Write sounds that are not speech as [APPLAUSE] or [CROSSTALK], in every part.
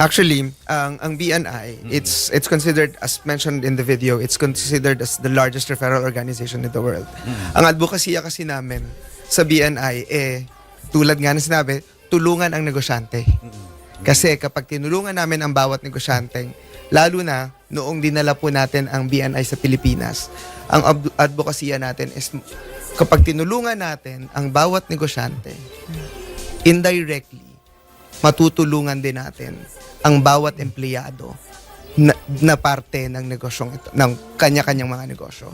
Actually, ang ang BNI, it's it's considered as mentioned in the video, it's considered as the largest referral organization in the world. Ang advocacy kasi namin sa BNI eh tulad nga ng sinabi, tulungan ang negosyante. Kasi kapag tinulungan namin ang bawat negosyante, lalo na noong dinala po natin ang BNI sa Pilipinas, ang ab- advokasya natin is kapag tinulungan natin ang bawat negosyante, indirectly, matutulungan din natin ang bawat empleyado na, na parte ng negosyong ito, ng kanya-kanyang mga negosyo.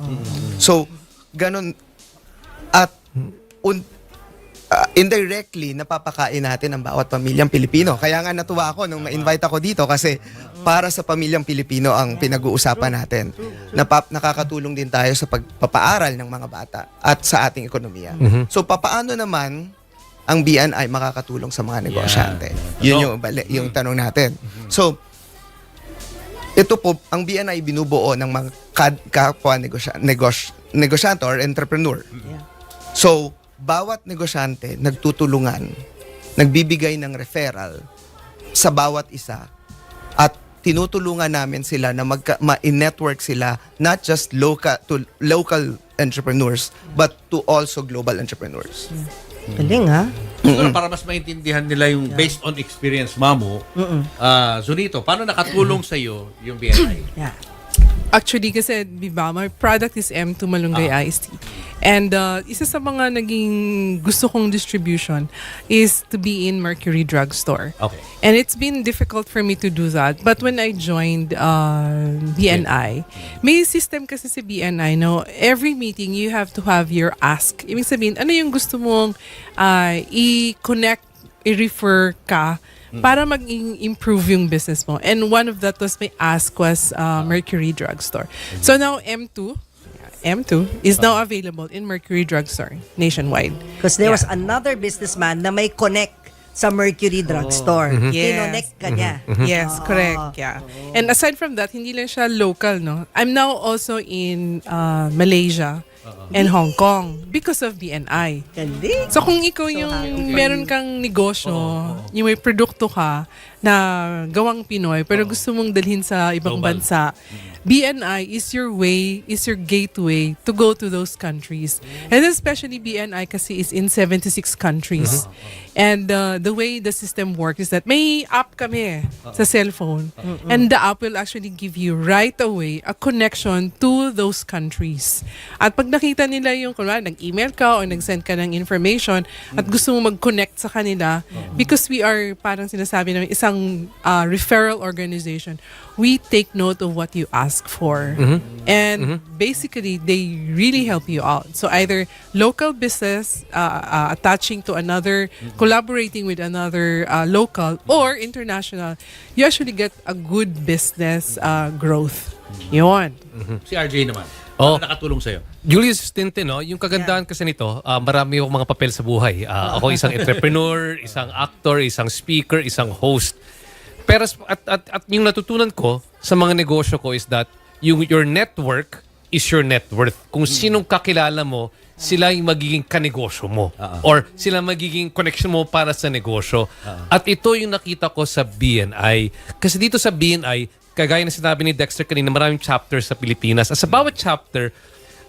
So, ganun at un, ah, indirectly napapakain natin ang bawat pamilyang Pilipino. Kaya nga natuwa ako nung ma-invite ako dito kasi para sa pamilyang Pilipino ang pinag-uusapan natin. Napap, nakakatulong din tayo sa pagpapaaral ng mga bata at sa ating ekonomiya. So papaano naman ang BNI makakatulong sa mga negosyante? Yun So- yung, bali- yung tanong natin. So, ito po, ang BNI binubuo ng mga kad- kapwa negosya, negos, negosyante or entrepreneur. So, bawat negosyante nagtutulungan, nagbibigay ng referral sa bawat isa at tinutulungan namin sila na magka, ma-network sila not just local to local entrepreneurs but to also global entrepreneurs. Galing ha? Siguro para mas maintindihan nila yung based on experience, Mamo, ah Zunito, paano nakatulong sa iyo yung BNI? Yeah. Actually, kasi, di ba, my product is M2 Malunggay Iced Tea. And uh, isa sa mga naging gusto kong distribution is to be in Mercury Drugstore. Okay. And it's been difficult for me to do that. But when I joined uh, BNI, may system kasi si BNI, no? Every meeting, you have to have your ask. Ibig sabihin, ano yung gusto mong uh, i-connect, i-refer ka para mag-improve yung business mo. And one of that was my ask was uh, Mercury Drugstore. So now M2, M2 is now available in Mercury Drugstore nationwide. Because there Yeah. was another businessman na may connect sa Mercury Drugstore. Yes. Kinonect ka niya. Yes, correct. Yeah. And aside from that, hindi lang siya local, no? I'm now also in uh, Malaysia and Hong Kong because of BNI. Galing. So kung ikaw yung meron kang negosyo, yung may produkto ka na gawang Pinoy pero gusto mong dalhin sa ibang Global. bansa, BNI is your way, is your gateway to go to those countries. And especially BNI kasi is in 76 countries. And uh, the way the system works is that may app kami sa cellphone. And the app will actually give you right away a connection to those countries. At pag nakita nila yung, kunwari, nag-email ka o nag-send ka ng information at gusto mo mag-connect sa kanila, because we are, parang sinasabi namin, isang uh, referral organization, we take note of what you ask for. And basically, they really help you out. So either local business uh, uh, attaching to another, collaborating with another uh, local, or international, you actually get a good business uh, growth. Yun. Si RJ naman. Oh. Paano nakatulong sa iyo? Julius Stinte, no? Yung kagandahan kasi nito, ah, marami akong mga papel sa buhay. Ah, ako isang [LAUGHS] entrepreneur, isang actor, isang speaker, isang host. Pero at, at, at yung natutunan ko sa mga negosyo ko is that yung your network is your net worth. Kung sinong kakilala mo, sila yung magiging kanegosyo mo. Or sila magiging connection mo para sa negosyo. At ito yung nakita ko sa BNI. Kasi dito sa BNI, kagaya na sinabi ni Dexter kanina, maraming chapters sa Pilipinas. At sa bawat chapter,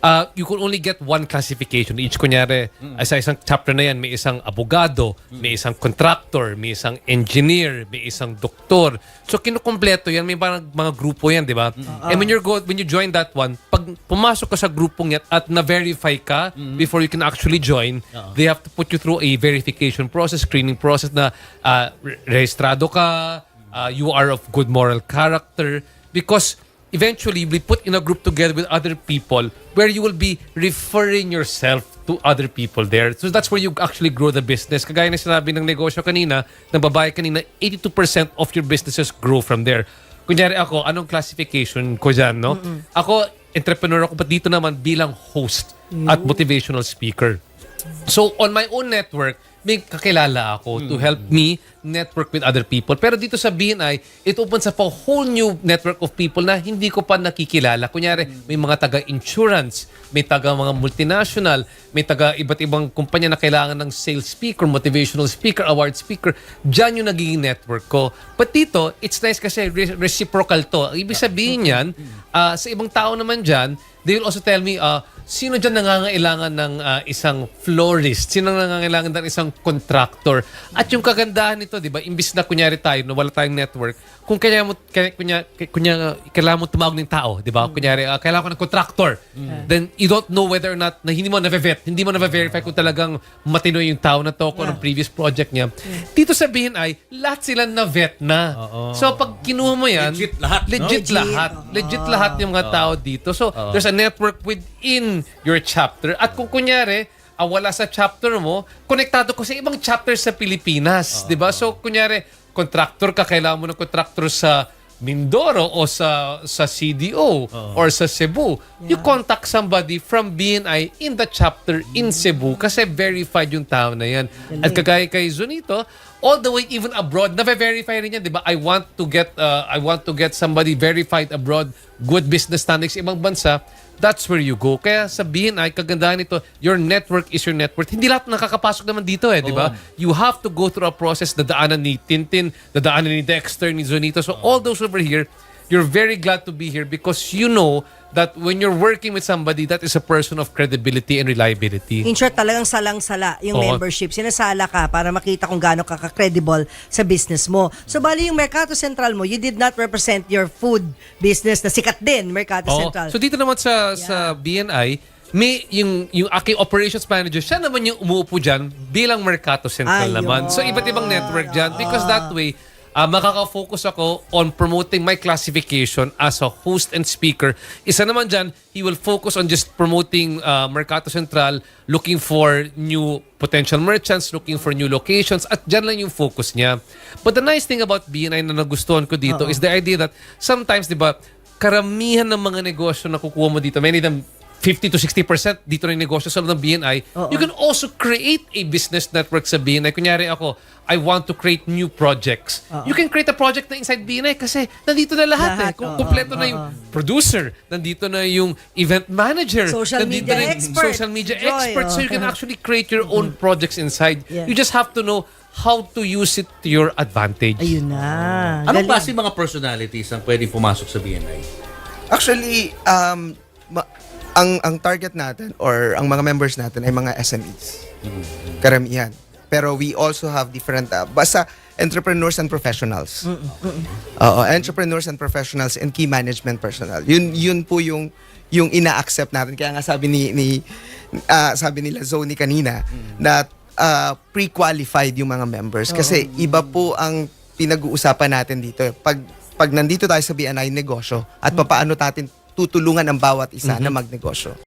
uh, you can only get one classification. Each, kunyari, ay sa isang chapter na yan, may isang abogado, may isang contractor, may isang engineer, may isang doktor. So, kinukompleto yan. May parang mga grupo yan, di ba? And when, you're go, when you join that one, pag pumasok ka sa grupong yan at na-verify ka before you can actually join, they have to put you through a verification process, screening process na uh, re- rehistrado ka, uh, you are of good moral character, because eventually be put in a group together with other people where you will be referring yourself to other people there. So that's where you actually grow the business. Kagaya na sinabi ng negosyo kanina, ng babae kanina, 82% of your businesses grow from there. Kunyari ako, anong classification ko dyan, no? Ako, entrepreneur ako, but dito naman bilang host at motivational speaker. So on my own network, may kakilala ako to help me network with other people. Pero dito sa BNI, it opens up a whole new network of people na hindi ko pa nakikilala. Kunyari, may mga taga-insurance, may taga mga multinational, may taga iba't ibang kumpanya na kailangan ng sales speaker, motivational speaker, award speaker. Diyan yung nagiging network ko. But dito, it's nice kasi re- reciprocal to. Ibig sabihin yan, ah, sa ibang tao naman dyan, they will also tell me, uh, sino dyan nangangailangan ng ah, isang florist? Sino nangangailangan ng isang contractor? At yung kagandahan nito, di ba, imbis na kunyari tayo, no, wala tayong network, kung kaya mo, kaya, kunya, kunya, kailangan mo tumawag ng tao, di ba? Kunyari, ah, kailangan ko ng contractor. Then, you don't know whether or not, na hindi mo na-vet, hindi mo na-verify kung talagang matino yung tao na to, kung anong previous project niya. Dito sabihin ay, lahat sila na-vet na. So, pag kinuha mo yan, Legit lahat, no? legit Legit. lahat. Legit lahat yung mga tao dito. So, there's a network within your chapter. At kung kunyari, ah, wala sa chapter mo, konektado ko sa ibang chapters sa Pilipinas. di ba? So, kunyari, contractor ka, kailangan mo ng contractor sa Mindoro o sa sa CDO or sa Cebu. You contact somebody from BNI in the chapter in Cebu kasi verified yung tao na yan. At kagaya kay Zunito, all the way even abroad, na-verify rin yan, di ba? I want to get uh, I want to get somebody verified abroad, good business standings sa ibang bansa. That's where you go. Kaya sabihin ay kagandahan nito, your network is your network. Hindi lahat nakakapasok naman dito eh, di ba? You have to go through a process na daanan ni Tintin, na daanan ni Dexter, ni Zonito. So all those over here, you're very glad to be here because you know that when you're working with somebody, that is a person of credibility and reliability. In short, talagang salang-sala yung Oo. membership. Sinasala ka para makita kung gaano ka ka-credible sa business mo. So, bali yung Mercato Central mo, you did not represent your food business na sikat din, Mercato Oo. Central. So dito naman sa sa BNI, may yung yung aking operations manager, siya naman yung umuupo diyan bilang Mercato Central Ayun. naman. So iba't ibang network diyan because that way ah, makaka-focus ako on promoting my classification as a host and speaker. Isa naman dyan, he will focus on just promoting ah, Mercato Central, looking for new potential merchants, looking for new locations, at dyan lang yung focus niya. But the nice thing about BNI na nagustuhan ko dito is the idea that sometimes, di ba, karamihan ng mga negosyo na kukuha mo dito, many of them 50 to 60% dito na yung negosyo sa loob ng BNI, you can also create a business network sa BNI. Kunyari ako, I want to create new projects. You can create a project na inside BNI kasi nandito na lahat, Lahat, eh. Kung oo, kumpleto na yung producer, nandito na yung event manager, Social nandito media na yung expert. social media Joy, expert. So you can actually create your own projects inside. Yeah. You just have to know how to use it to your advantage. Ayun na. Anong Galing. klase mga personalities ang pwedeng pumasok sa BNI? Actually, um, ma- ang ang target natin or ang mga members natin ay mga SMEs. Karamihan. Pero we also have different, uh, basta entrepreneurs and professionals. Oo, entrepreneurs and professionals and key management personnel. Yun yun po yung yung ina-accept natin. Kaya nga sabi ni ni ah, sabi nila Zoni kanina na ah, pre-qualified yung mga members kasi iba po ang pinag-uusapan natin dito. Pag pag nandito tayo sa BNI negosyo at papaano natin tutulungan ang bawat isa na magnegosyo.